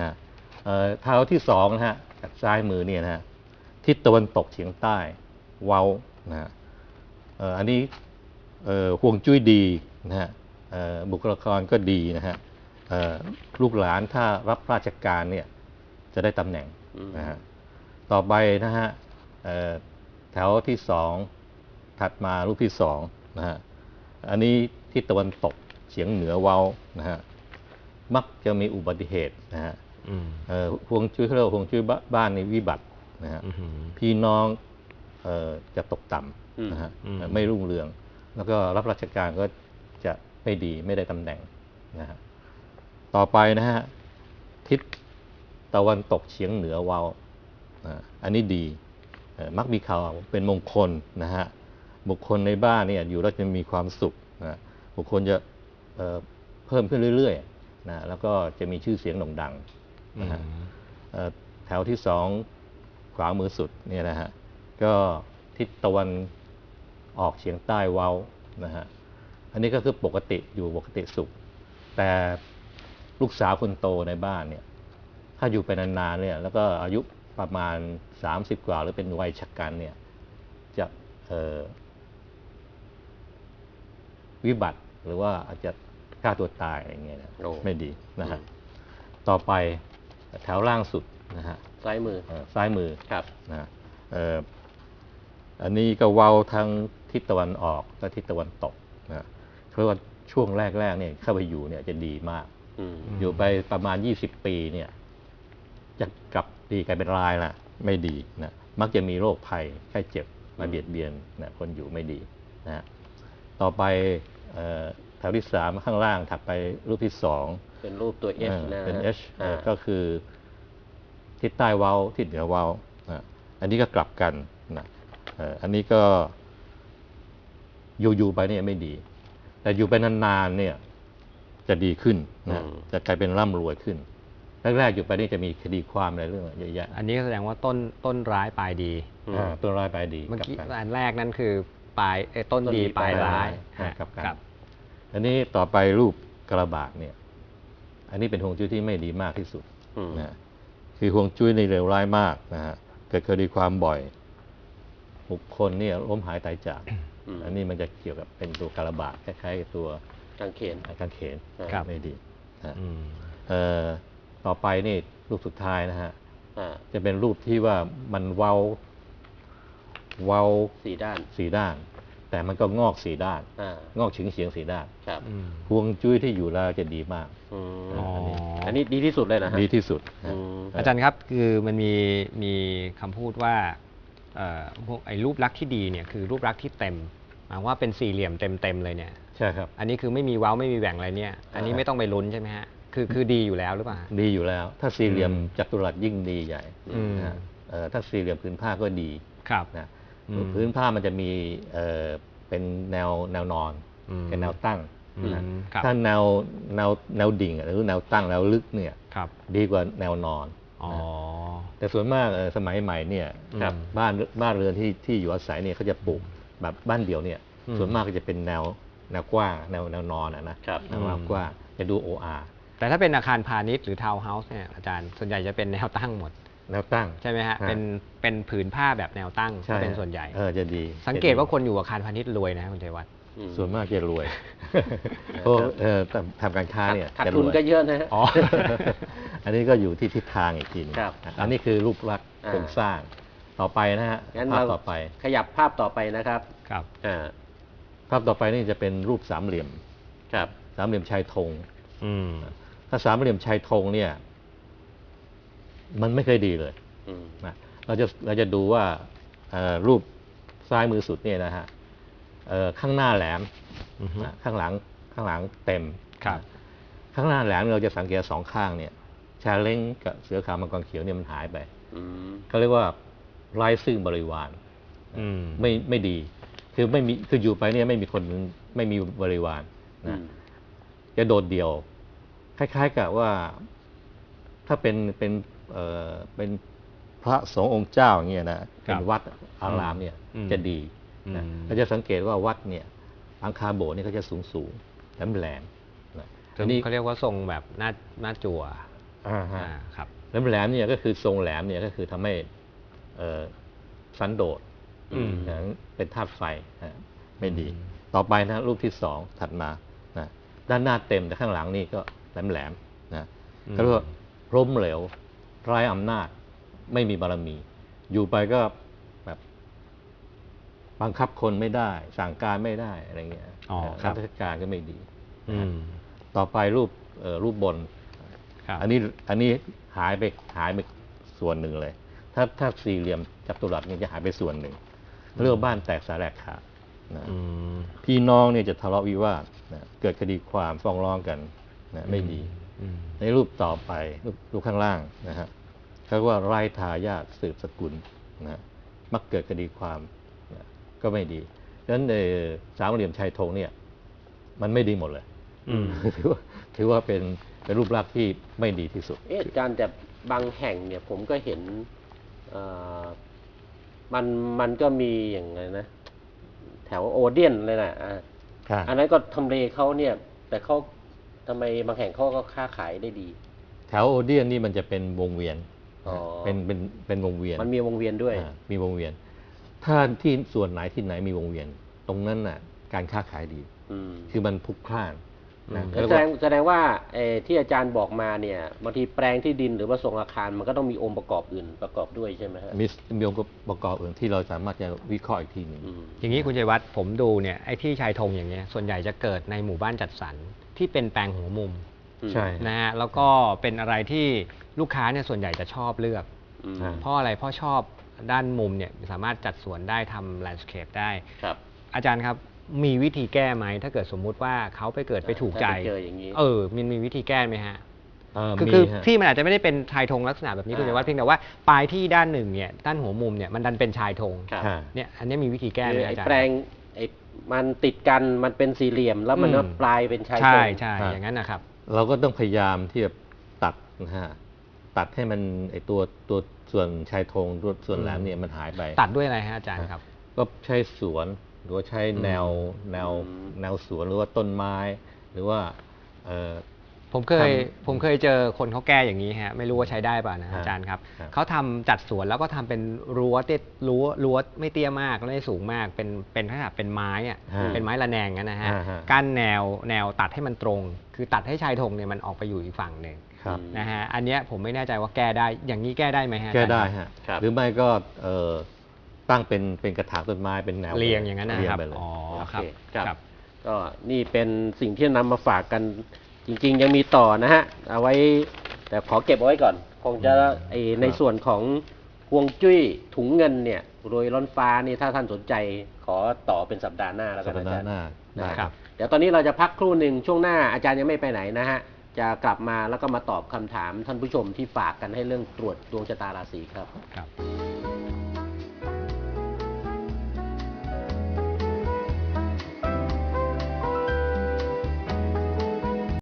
นะฮะเอ่อเท้าที่สองนะฮะจากซ้ายมือเนี่ยนะฮะทิศตะวันตกเฉียงใต้เว้านะฮะเอ่ออันนี้เอ่อห่วงจุ้ยดีนะฮะเอ่อบุคลากรก็ดีนะฮะเอ่อลูกหลานถ้ารับราชการเนี่ยจะได้ตำแหน่งอืมนะฮะต่อไปนะฮะเอ่อแถวที่สองถัดมารูปที่สองนะฮะอันนี้ทิศตะวันตกเฉียงเหนือเว้านะฮะมักจะมีอุบัติเหตุนะฮะ อืมเอ่อห่วงจุ้ยเขาเรียกว่าห่วงจุ้ยบ้าบ้านในวิบัตินะฮะอืมพี่น้องเอ่อจะตกต่อืมำนะฮะอืมเอ่อไม่รุ่งเรือง แล้วก็รับราชการก็จะไม่ดีไม่ได้ตำแหน่งนะฮะต่อไปนะฮะทิศตะวันตกเฉียงเหนือเวาอ่าอันนี้ดีเอ่อมักมีข่าวเป็นมงคลนะฮะบุคคลในบ้านเนี่ยอยู่แล้วจะมีความสุขนะบุคคลจะเอ่อเพิ่มขึ้นเรื่อยๆนะแล้วก็จะมีชื่อเสียงโด่งดังนะฮะเอ่อ แถวที่สองขวามือสุดเนี่ยนะฮะก็ทิศตะวันออกเฉียงใต้เว้านะฮะอันนี้ก็คือปกติอยู่ปกติสุข แต่ลูกสาวคนโตในบ้านเนี่ยถ้าอยู่ไปนานๆเนี่ยแล้วก็อายุประมาณ 30 กว่าหรือเป็นวัยชะกันเนี่ยจะเอ่อวิบัติหรือว่าอาจจะฆ่าตัวตายอะไรเงี้ยนะโอ้ไม่ดีนะฮะอืมต่อไป แถวล่างสุดนะฮะซ้ายมือเอ่อซ้ายมือครับ นะฮะเอ่ออันนี้ก็เว้าทั้งทิศตะวันออกและทิศตะวันตกนะฮะเพราะว่าช่วงแรกๆเนี่ยเข้าไปอยู่เนี่ยจะดีมาก อืม อืม อยู่ไปประมาณ 20 ปีเนี่ยจะกลับดีกลายเป็นรายละไม่ดีนะมักจะมีโรคภัยไข้เจ็บมาเบียดเบียนนะคนอยู่ไม่ดีนะฮะต่อไปเอ่อแถวที่สามข้างล่างถัดไปรูปที่สอง เป็นรูปตัว H เออนะฮะเป็น H เอออ่าก็คือทิศใต้เว้าทิศเหนือเว้านะอันนี้ก็กลับกันนะเอออันนี้ก็อยู่ๆไปเนี่ยไม่ดี แต่อยู่ไปนานๆเนี่ยจะดีขึ้นนะจะกลายเป็นร่ำรวยขึ้นแรกๆอยู่ไปนี่จะมีคดีความอะไรเรื่องเยอะแยะอันนี้ก็แสดงว่าต้นต้นร้ายปลายดีอืมอ่าตัวร้ายไปดีเมื่อกลับกี้กันอันแรกนั่นคือปลายเอ้ยต้นต้นดีดีปลายปลายร้ายร้ายฮะครับครับครับ อันนี้ต่อไปรูปกระบาดเนี่ย อันนี้เป็นฮวงจุ้ยที่ไม่ดีมากที่สุดอืมนะฮะคือฮวงจุ้ยในเลวร้ายมากนะฮะเกิดคดีความบ่อย บุคคลเนี่ยล้มหายตายจากอืมอันนี้มันจะเกี่ยวกับเป็นตัวการบาดคล้ายๆกับตัวกางเขนกางเขนครับไม่ดีนะฮะอืมเอ่อต่อไปนี่รูปสุดท้ายนะฮะอ่าจะเป็นรูปที่ว่ามันเว้า เว้าสี่ด้านสีด้าน แต่มันก็งอกสีด้าน อ่างอกเฉียงเฉียงสีด้านครับอืมฮวงจุ้ยที่อยู่แล้วจะดีมาก อืมอ๋ออันนี้ดีที่สุดเลยนะฮะดีที่สุดนะอืม อาจารย์ครับคือมันมีมีคำพูดว่าเอ่อพวกไอ้รูปลักษณ์ที่ดีเนี่ยคือรูปลักษณ์ที่เต็มหมายว่าเป็นสี่เหลี่ยมเต็มเต็มๆเลยเนี่ย ใช่ครับ อันนี้คือไม่มีเว้าไม่มีแหว่งอะไรเนี่ย อันนี้อ่าไม่ต้องไปลุ้นใช่ไหมฮะ คือคือดีอยู่แล้วหรือเปล่าฮะ ดีอยู่แล้ว ถ้าสี่เหลี่ยมอืมจัตุรัสยิ่งดีใหญ่อืม นะฮะเอ่อถ้าสี่เหลี่ยมผืนผ้าก็ดีครับ นะอืม พื้นผ้ามันจะมีเอ่อเป็นแนวแนวนอนอืมกับแนวตั้งอืมนะครับถ้าแนวแนวแนวดิ่งหรือแนวตั้งแนวลึกเนี่ยครับดีกว่าแนวนอนอ๋อนะแต่ส่วนมากเอ่อสมัยใหม่เนี่ยครับบ้านบ้านเรือนที่ที่อยู่อาศัยเนี่ยเขาจะปลูกแบบบ้านเดี่ยวเนี่ยอืมส่วนมากก็จะเป็นแนวแนวกว้างแนวแนวนอนอะนะครับแนวอืมกว้างจะดูโออาแต่ถ้าเป็นอาคารพาณิชย์หรือทาวน์เฮาส์เนี่ยอาจารย์ส่วนใหญ่จะเป็นแนวตั้งหมด แนวตั้ง ใช่ไหมฮะ ฮะเป็นเป็นผืนผ้าแบบแนวตั้งใช่เป็นส่วนใหญ่ เออจะดีสังเกตจะดีว่าคนอยู่อาคารพาณิชย์รวยนะคุณชัยวัฒน์ อืมส่วนมากจะรวยเพราะเออทำทำการค้าเนี่ยขาดจะทุนรวยก็เยอะนะฮะ อ๋อ อันนี้ก็อยู่ที่ทิศทางอีกทีหนึงครับอันนี้คือรูปลักษณ์อ่า โครงสร้างต่อไปนะฮะงั้นภาพเราต่อไป ขยับภาพต่อไปนะครับครับ อ่าภาพต่อไปนี่จะเป็นรูปสามเหลี่ยม ครับ สามเหลี่ยมชายธงอืม ถ้าสามเหลี่ยมชายธงเนี่ย มันไม่เคยดีเลยอืมนะเราจะเราจะดูว่าเอ่อรูปซ้ายมือสุดเนี่ยนะฮะเอ่อข้างหน้าแหลมอือฮึนะข้างหลังข้างหลังเต็มครับข้างหน้าแหลมเราจะสังเกตสองข้างเนี่ยชาเล้งกับเสือขาวมังกรเขียวเนี่ยมันหายไปอืมเขาเรียกว่าไร้ซึ่งบริวารอืมไม่ไม่ดี คือไม่มีคืออยู่ไปเนี่ยไม่มีคนไม่มีบริวารอืนะมจะโดดเดี่ยว คล้าย ๆ กับว่า ถ้าเป็นเป็นเอ่อเป็นพระสงฆ์องค์เจ้าอย่างเงี้ยนะเป็นวัดอารามเนี่ยอืมจะดีนะอืมเราจะสังเกตว่าวัดเนี่ยหลังคาโบสถ์นี่เขาจะสูงสูงๆแหลมแหลมๆนะคือัอนนี้เขาเรียกว่าทรงแบบหน้าหน้าจั่วอ่าฮะอ่าครับแหลมแหลมๆเนี่ยก็คือทรงแหลมเนี่ยก็คือทำให้เอ่อสันโดษอืมนะเป็นธาตุไฟนะไม่ดีอืมต่อไปนะรูปที่สองถัดมานะด้านหน้าเต็มแต่ข้างหลังนี่ก็แหลมแหลมๆนะเขาเรียกว่า ล้มเหลวไร้อำนาจ ไม่มีบารมี อยู่ไปก็แบบบังคับคนไม่ได้ สั่งการไม่ได้อะไรเงี้ยอ๋อครับราชการก็ไม่ดี อืม ต่อไปรูปเอ่อรูปบน ครับ อันนี้อันนี้หายไปหายไปส่วนหนึ่งเลย ถ้าถ้าสี่เหลี่ยมจัตุรัสเนี่ยจะหายไปส่วนหนึ่งเรียกว่าบ้านแตกสาแหลกขาดนะอืม พี่น้องเนี่ยจะทะเลาะวิวาทนะเกิดคดีความฟ้องร้องกันนะไม่ดีอืม ในรูปต่อไปรูปรูปข้างล่างนะฮะเขาเรียกว่าไร้ทายาทสืบสกุลนะฮะมักเกิดคดีความนะก็ไม่ดีดังนั้นในสามเหลี่ยมชายธงเนี่ย มันไม่ดีหมดเลยอืมถือว่าถือว่าเป็นเป็นรูปลักษณ์ที่ไม่ดีที่สุดเอ๊ะอาจารย์แต่บางแห่งเนี่ยผมก็เห็นเอ่อมันมันก็มีอย่างไงนะ แถวโอเดียนเลยนะอ่าค่ะอันนั้นก็ทำเลเขาเนี่ย แต่เขา ทำไมบางแห่งเขาก็ค้าขายได้ดี แถวโอเดียนนี่มันจะเป็นวงเวียนอ๋อเป็นเป็นเป็นวงเวียน มันมีวงเวียนด้วยอ่ามีวงเวียน ถ้าที่ส่วนไหนที่ไหนมีวงเวียน ตรงนั้นน่ะ การค้าขายดีอืมคือมันพลุกพล่าน นะอืมเขาเรียกแสดว่างแสดงว่าเอ่อที่อาจารย์บอกมาเนี่ยบางทีแปลงที่ดินหรือว่าทรงอาคารมันก็ต้องมีองค์ประกอบอื่นประกอบด้วยใช่ไหมฮะมีมีองค์ประกอบอื่นที่เราสามารถจะวิเคราะห์อีกทีหนึ่งอืมอย่างนี้คุณชัยวัฒน์ผมดูเนี่ยไอ้ที่ชายธงอย่างเงี้ยส่วนใหญ่จะเกิดในหมู่บ้านจัดสรรที่เป็นแปลงหัวมุมใช่นะฮะแล้วก็เป็นอะไรที่ลูกค้าเนี่ยส่วนใหญ่จะชอบเลือกอืมอ่าเพราะอะไรเพราะชอบด้านมุมเนี่ยสามารถจัดสวนได้ทำแลนด์สเคปได้ครับอาจารย์ครับ มีวิธีแก้ไหม ถ้าเกิดสมมุติว่าเขาไปเกิดไปถูกใจถ้าไปเจออย่างนี้ เออมันมีวิธีแก้ไหมฮะ เอ่อคือมีคือฮะ ที่มันอาจจะไม่ได้เป็นชายธงลักษณะแบบนี้คุณอ่าชัยวัฒน์เพียงแต่ว่าปลายที่ด้านหนึ่งเนี่ยด้านหัวมุมเนี่ยมันดันเป็นชายธงครับค่ะเนี่ยอันนี้มีวิธีแก้ไหมคือไอ้อาจารย์ แปลงไอ้มันติดกันมันเป็นสี่เหลี่ยม แล้วมันก็อืม ปลายเป็นชายโครใช่ง ใช่ครับอย่างนั้นนะครับ เราก็ต้องพยายามที่จะตัดนะฮะตัดให้มันไอตัวตัวส่วนชายธงตัวส่วนแหลมเนี่ยมันหายไป ตัดด้วยอะไรฮะอาจารย์ครับ ก็ใช้สวน หรือว่าใช้แนวแนวอืมแนวสวนหรือว่าต้นไม้ หรือว่าเอ่อผมเคยทำผมเคยเจอคนเขาแก้อย่างนี้ฮะไม่รู้ว่าใช้ได้ป่ะนะฮะอาจารย์ครับครับเขาทำจัดสวนแล้วก็ทำเป็นรั้วเตี้ยรั้วรั้วไม่เตี้ยมากและไม่สูงมากเป็นเป็นขนาดเป็นไม้อะฮะเป็นไม้ระแนงกันนะฮะฮะฮะกั้นแนวแนวตัดให้มันตรง คือตัดให้ชายธงเนี่ยมันออกไปอยู่อีกฝั่งหนึ่งครับอืมนะฮะอันเนี้ยผมไม่แน่ใจว่าแก้ได้อย่างนี้แก้ได้ไหมฮะอาแก้จารย์ได้ครับฮะครับหรือไม่ก็เอ่อ ตั้งเป็นเป็นกระถางต้นไม้เป็นแนวเรียงอย่างนั้นนะครับเยงไปเลยอ๋อโอครัเคบครับครับ ก็นี่เป็นสิ่งที่นำมาฝากกันจริง ๆ ยังมีต่อนะฮะ เอาไว้แต่ขอเก็บเอาไว้ก่อน คงจะไอในส่วนของฮวงจุ้ยถุงเงินเนี่ยโรยล้อนฟ้านี่ถ้าท่านสนใจขอต่อเป็นสัปดาห์หน้าแล้วกัสันปอาดาจารห์ย์หน้าได้ครับ เดี๋ยวตอนนี้เราจะพักครู่หนึ่งช่วงหน้าอาจารย์ยังไม่ไปไหนนะฮะ จะกลับมาแล้วก็มาตอบคำถามท่านผู้ชมที่ฝากกันให้เรื่องตรวจดวงชะตาราศีครับ ครับ